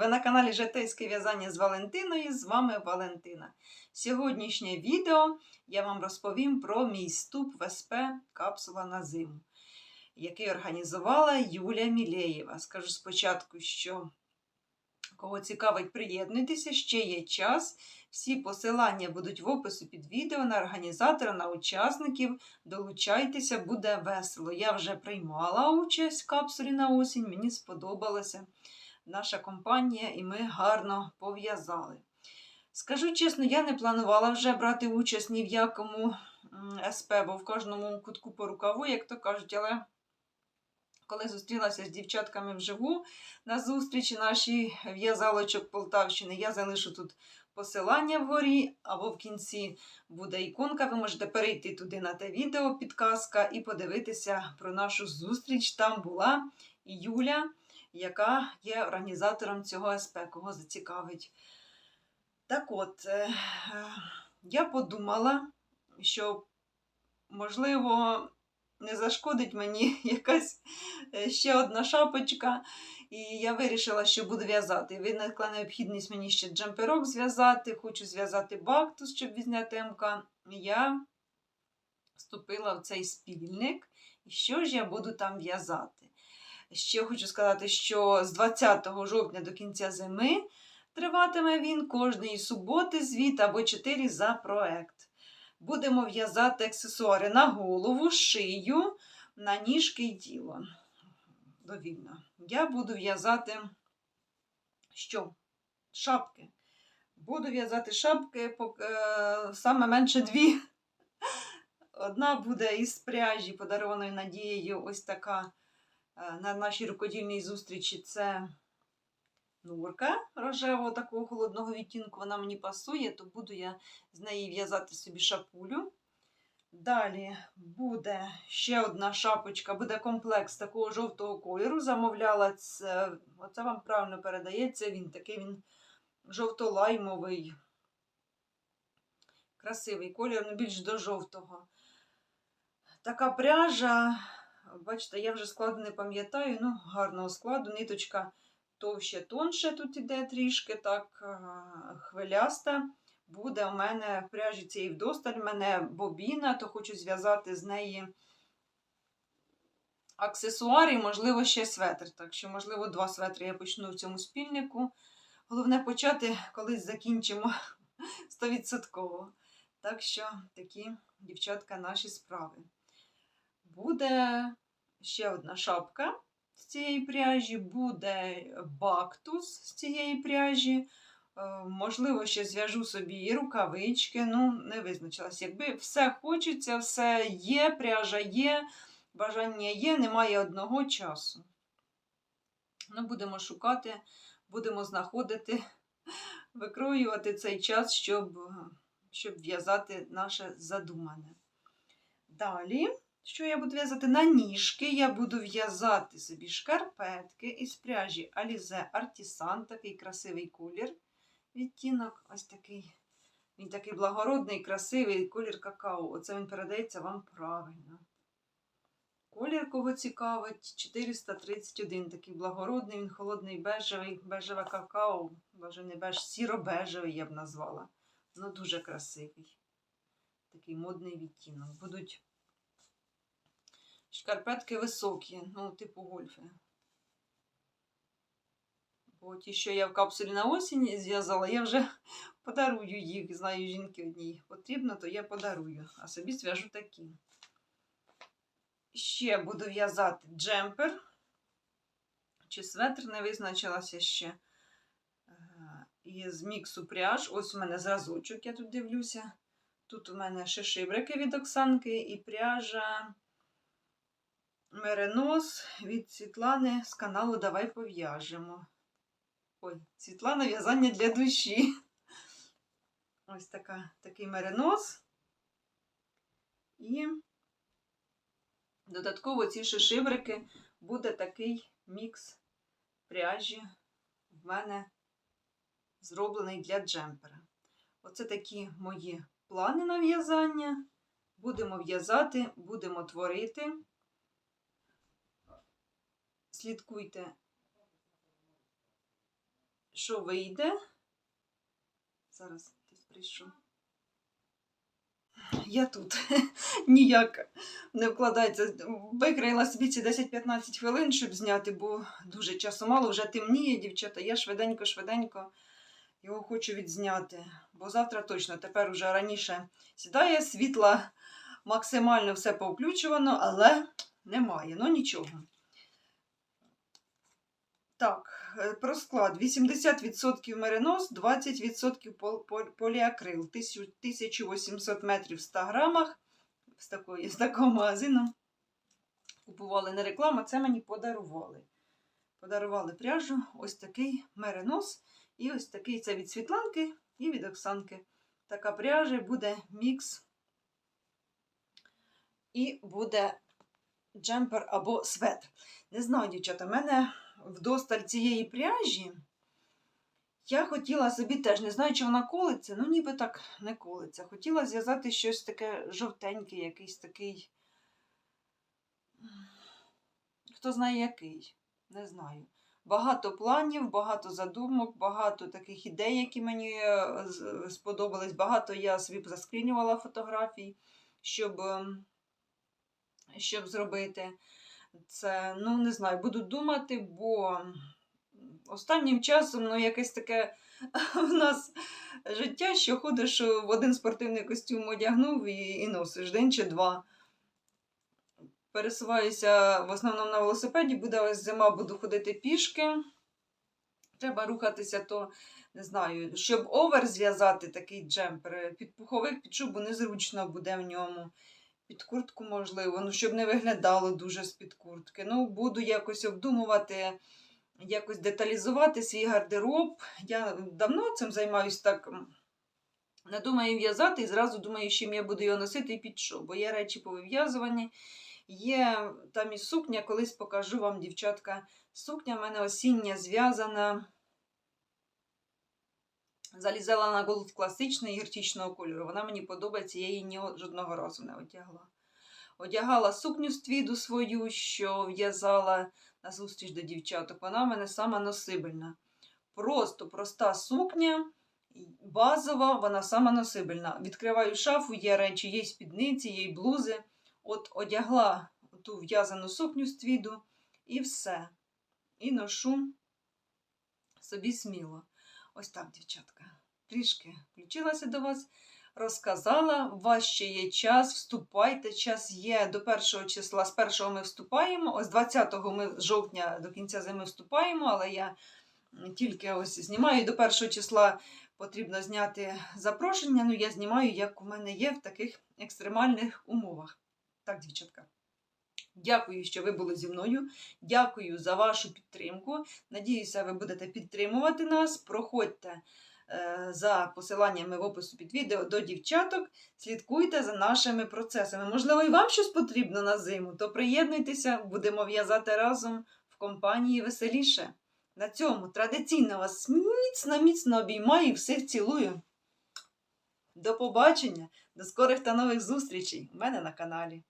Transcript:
Ви на каналі Житейське в'язання з Валентиною. З вами Валентина. Сьогоднішнє відео я вам розповім про мій вступ в СП Капсула на зиму, який організувала Юля Мілеєва. Скажу спочатку, що кого цікавить, приєднуйтеся, ще є час. Всі посилання будуть в описі під відео на організатора, на учасників. Долучайтеся, буде весело. Я вже приймала участь в капсулі на осінь, мені сподобалося наша компанія, і ми гарно пов'язали. Скажу чесно, я не планувала вже брати участь ні в якому СП, бо в кожному кутку по рукаву, як то кажуть, але коли зустрілася з дівчатками вживу на зустрічі нашій в'язалочок Полтавщини, я залишу тут посилання вгорі, або в кінці буде іконка. Ви можете перейти туди на те відео, підказка, і подивитися про нашу зустріч. Там була Юля яка є організатором цього СП, кого зацікавить. Так от, е, я подумала, що, можливо, не зашкодить мені якась е, ще одна шапочка, і я вирішила, що буду в'язати. Виникла необхідність мені ще джемперок зв'язати, хочу зв'язати бактус, щоб відзняти МК. Я вступила в цей спільник, і що ж я буду там в'язати? Ще хочу сказати, що з 20 жовтня до кінця зими триватиме він кожної суботи звіт або 4 за проект. Будемо в'язати аксесуари на голову, шию, на ніжки і тіло. Довільно. Я буду в'язати що? Шапки. Буду в'язати шапки е, саме менше дві. Одна буде із пряжі, подарованою Надією, ось така на нашій рукодільній зустрічі це нурка рожевого такого холодного відтінку, вона мені пасує, то буду я з неї в'язати собі шапулю. Далі буде ще одна шапочка, буде комплекс такого жовтого кольору. Замовляла це, оце вам правильно передається, він такий він жовто-лаймовий, красивий колір, ну більш до жовтого. Така пряжа. Бачите, я вже складу не пам'ятаю, ну, гарного складу. Ниточка товще, тонше тут іде трішки, так, хвиляста. Буде у мене в пряжі цієї вдосталь, в мене бобіна, то хочу зв'язати з неї аксесуари і, можливо, ще светр. Так що, можливо, два светри я почну в цьому спільнику. Головне почати, колись закінчимо 100%. Так що такі, дівчатка, наші справи. Буде ще одна шапка з цієї пряжі, буде бактус з цієї пряжі. Е, можливо, ще зв'яжу собі і рукавички. Ну, не визначилась. Якби все хочеться, все є, пряжа є, бажання є, немає одного часу. Ну, Будемо шукати, будемо знаходити, викроювати цей час, щоб щоб в'язати наше задумане. Далі. Що я буду в'язати на ніжки? Я буду в'язати собі шкарпетки із пряжі Alize Artisan, такий красивий колір. Відтінок, ось такий. Він такий благородний, красивий колір какао. Оце він передається вам правильно. Колір, кого цікавить, 431. Такий благородний, він холодний бежевий, бежеве какао, боже не беж, сіро-бежевий я б назвала. Ну, дуже красивий. Такий модний відтінок. Будуть Шкарпетки високі, ну, типу гольфи. Бо ті, що я в капсулі на осінь зв'язала, я вже подарую їх. Знаю, жінки одній потрібно, то я подарую, а собі зв'яжу такі. Ще буду в'язати джемпер. Чи светр не визначилася ще. Із міксу пряж. Ось у мене зразочок, я тут дивлюся. Тут у мене шишибрики від Оксанки і пряжа. Меренос від Світлани з каналу Давай пов'яжемо. Ой, Світлана в'язання для душі. Ось така, такий меренос. І додатково ці шишибрики буде такий мікс пряжі в мене зроблений для джемпера. Оце такі мої плани на в'язання. Будемо в'язати, будемо творити слідкуйте, що вийде. Зараз хтось прийшов. Я тут ніяк не вкладається. Викрила собі ці 10-15 хвилин, щоб зняти, бо дуже часу мало, вже темніє, дівчата. Я швиденько-швиденько його хочу відзняти. Бо завтра точно, тепер уже раніше сідає, світла максимально все повключувано, але немає. Ну нічого. Так, е, про склад. 80% меринос, 20% пол- пол- поліакрил. 1800 метрів в 100 грамах. З, такої, з такого магазину купували не реклама, це мені подарували. Подарували пряжу, ось такий меринос. І ось такий це від Світланки і від Оксанки. Така пряжа буде мікс. І буде джемпер або светр. Не знаю, дівчата, в мене вдосталь цієї пряжі. Я хотіла собі теж, не знаю, чи вона колиться, ну ніби так не колиться. Хотіла зв'язати щось таке жовтеньке, якийсь такий. Хто знає який, не знаю. Багато планів, багато задумок, багато таких ідей, які мені е, сподобались. Багато я собі заскрінювала фотографій, щоб, ем, щоб зробити це. Ну, не знаю, буду думати, бо останнім часом ну, якесь таке в нас життя, що ходиш в один спортивний костюм одягнув і, і носиш день чи два. Пересуваюся в основному на велосипеді, буде ось зима, буду ходити пішки. Треба рухатися, то не знаю, щоб овер зв'язати такий джемпер, під пуховик, під шубу незручно буде в ньому. Під куртку можливо, ну щоб не виглядало дуже з-під куртки. Ну, буду якось обдумувати, якось деталізувати свій гардероб. Я давно цим займаюся так. Не думаю в'язати і зразу думаю, чим я буду його носити і під що. Бо є речі повив'язувані. Є там і сукня, колись покажу вам, дівчатка. Сукня в мене осіння зв'язана. Залізала на голод класичний гірчичного кольору. Вона мені подобається, я її ні жодного разу не одягла. Одягала сукню з твіду свою, що в'язала на зустріч до дівчаток. Вона в мене сама носибельна. Просто проста сукня, базова, вона сама носибельна. Відкриваю шафу, є речі, є спідниці, є блузи. От одягла ту в'язану сукню з твіду і все. І ношу собі сміло. Ось так, дівчатка. Трішки включилася до вас, розказала. У вас ще є час, вступайте. Час є до першого числа. З першого ми вступаємо. Ось 20 ми жовтня до кінця зими вступаємо, але я тільки ось знімаю до першого числа. Потрібно зняти запрошення. Ну, я знімаю, як у мене є в таких екстремальних умовах. Так, дівчатка. Дякую, що ви були зі мною. Дякую за вашу підтримку. Надіюся, ви будете підтримувати нас. Проходьте е, за посиланнями в опису під відео до дівчаток. Слідкуйте за нашими процесами. Можливо, і вам щось потрібно на зиму, то приєднуйтеся, будемо в'язати разом в компанії веселіше. На цьому традиційно вас міцно, міцно обіймаю і всіх цілую. До побачення, до скорих та нових зустрічей у мене на каналі.